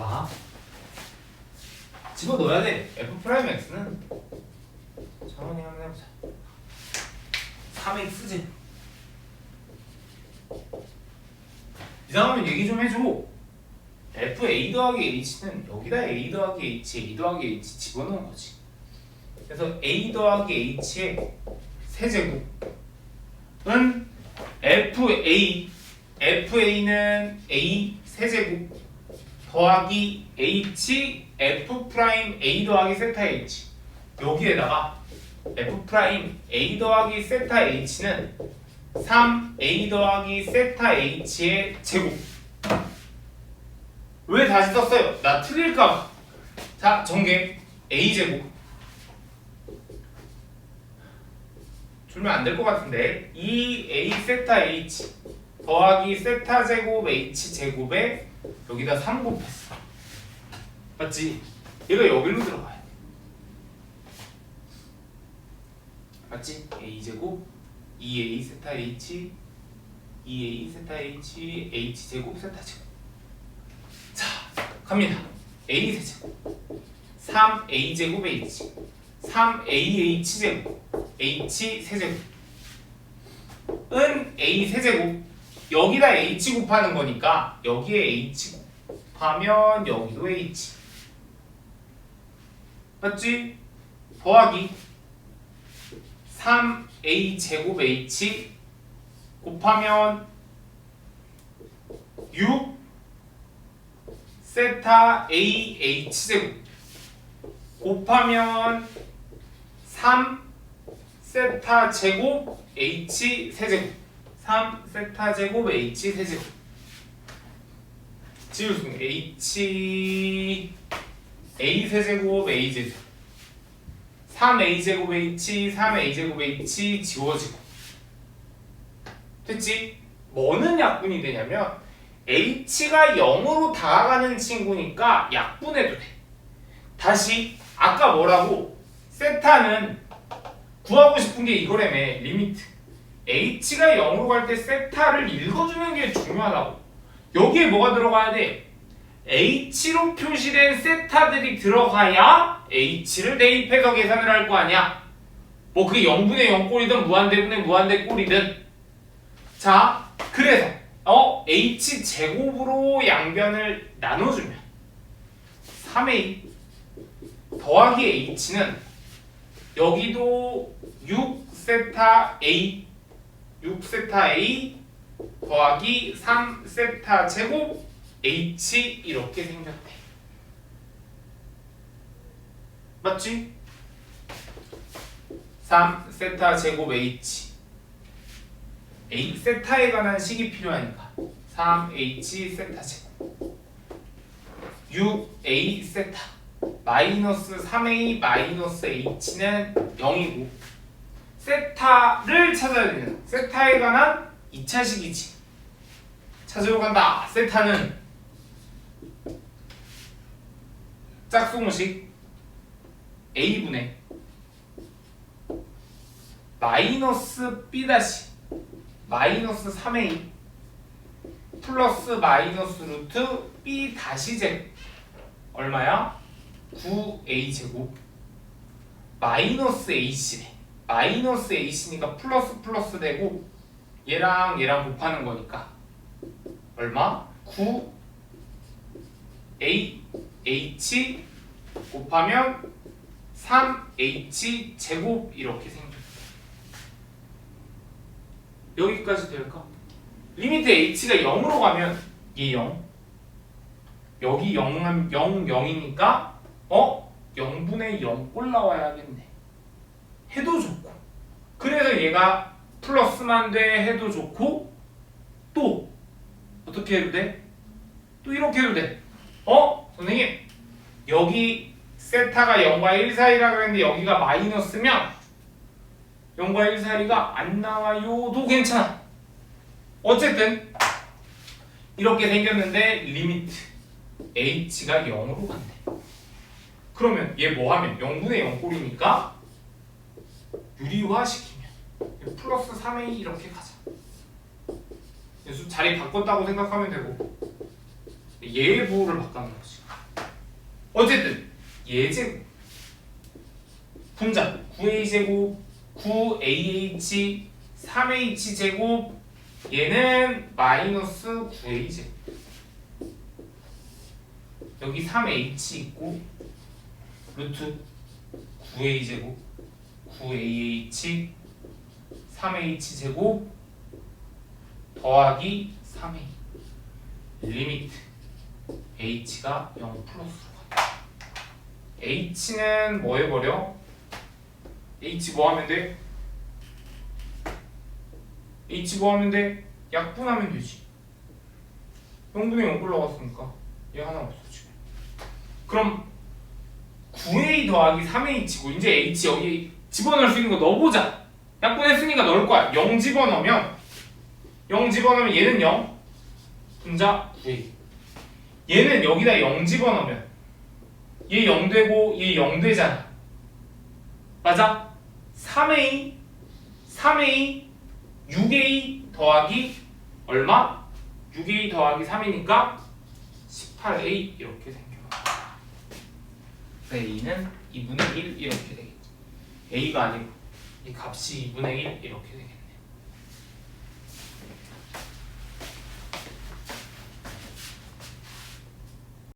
봐봐. 집어 넣어야 돼. f 프라임 x는 정원이 한번 해보자. 3x지. 이상하면 얘기 좀 해줘. f a 더하기 h는 여기다 a 더하기 h, a 더하기 h 집어넣은 거지. 그래서 a 더하기 h의 세제곱은 fa fa는 a 세제곱 더하기 h f 프라임 a 더하기 세타 h. 여기에다가 f 프라임 a 더하기 세타 h는 3 a 더하기 세타 h의 제곱. 왜 다시 썼어요? 나 틀릴까? 자 전개. A 제곱. 줄면 안 될 것 같은데. 2a 세타 h 더하기 세타 제곱 h 제곱에 여기다 3 곱했어. 맞지? 얘가 여기로 들어가야 돼. 맞지? a 제곱 2a 세타 h 2a 세타 h h 제곱 세타 제곱. 자 갑니다. A 세제곱. 3a 제곱 h. 3ah 제곱. H 세제곱. 은 a 세제곱 여기다 h 곱하는 거니까 여기에 h 곱하면 여기도 h. 맞지? 더하기. 3a 제곱 h 곱하면 6 세타 a h 제곱 곱하면 3 세타 제곱 h 세제곱 3 세타 제곱 h 세제곱. 있는 h a 세제곱 a 제곱. 3a 제곱 h 3a 제곱 h 지워지고. 됐지? 뭐는 약분이 되냐면 h가 0으로 다가가는 친구니까 약분해도 돼. 다시 아까 뭐라고? 세타는 구하고 싶은 게 이거라며 리미트 h가 0으로 갈 때 세타를 읽어주는 게 중요하다고. 여기에 뭐가 들어가야 돼? h로 표시된 세타들이 들어가야 h를 대입해서 계산을 할 거 아니야. 뭐 그게 0분의 0꼴이든 무한대분의 무한대꼴이든. 자 그래서 어? H 제곱으로 양변을 나눠주면 3a 더하기 h는 여기도 6세타 a 6세타 a 더하기 3세타 제곱 h 이렇게 생겼대. 맞지? 3세타 제곱 h. A 세타에 관한 식이 필요하니까. 3h 세타 제곱. 6a 세타 마이너스 3a 마이너스 h는 0이고 세타를 찾아야 되는 세타에 관한 2차식이지. 찾으러 간다. 세타는 짝수공식 a분의 마이너스 b 다시 마이너스 3a 플러스 마이너스 루트 b 다시 제곱 얼마야? 9a 제곱 마이너스 ac네 마이너스 ac니까 플러스 플러스 되고 얘랑 얘랑 곱하는 거니까 얼마? 9 a h 곱하면 3h 제곱 이렇게 생겼다 여기까지 될까? 리미트 h가 0으로 가면 얘 0. 여기 0, 0, 0이니까 어? 0분의 0꼴 나와야겠네. 해도 좋고. 그래서 얘가 플러스만 돼 해도 좋고 또 어떻게 해도 돼? 또 이렇게 해도 돼. 어? 선생님 여기 세타가 0과 1 사이라 그랬는데 여기가 마이너스면 0과 1 사이가 안 나와요도 괜찮아. 어쨌든 이렇게 생겼는데 리미트 h가 0으로 간대. 그러면 얘 뭐 하면 0분의 0 꼴이니까 유리화 시키면 플러스 3a 이렇게 가자. 수 자리 바꿨다고 생각하면 되고 부호를 바꾸는 거지. 어쨌든 예제곱 분자 9a제곱 9ah 3h 제곱 얘는 마이너스 9a 제곱 여기 3h 있고 루트 9a 제곱 9ah 3h 제곱 더하기 3a 리미트 h가 0 플러스로 간다 h는 뭐 해버려? h 뭐 하면 돼? h 뭐 하면 돼? 약분하면 되지 0분의 0 굴러갔으니까 얘 하나 없어지고 그럼 9a 더하기 3h고 이제 h 여기 집어넣을 수 있는 거 넣어보자. 약분했으니까 넣을 거야. 0 집어넣으면 0 집어넣으면 얘는 0 분자 9a 얘는 여기다 0 집어넣으면 얘 0 되고 얘 0 되잖아. 맞아? 3a 3a 6a 더하기 얼마? 6a 더하기 3이니까 18a 이렇게 생겨. a는 2분의 1 이렇게 되겠지 a가 아니고 이 값이 2분의 1 이렇게 되겠지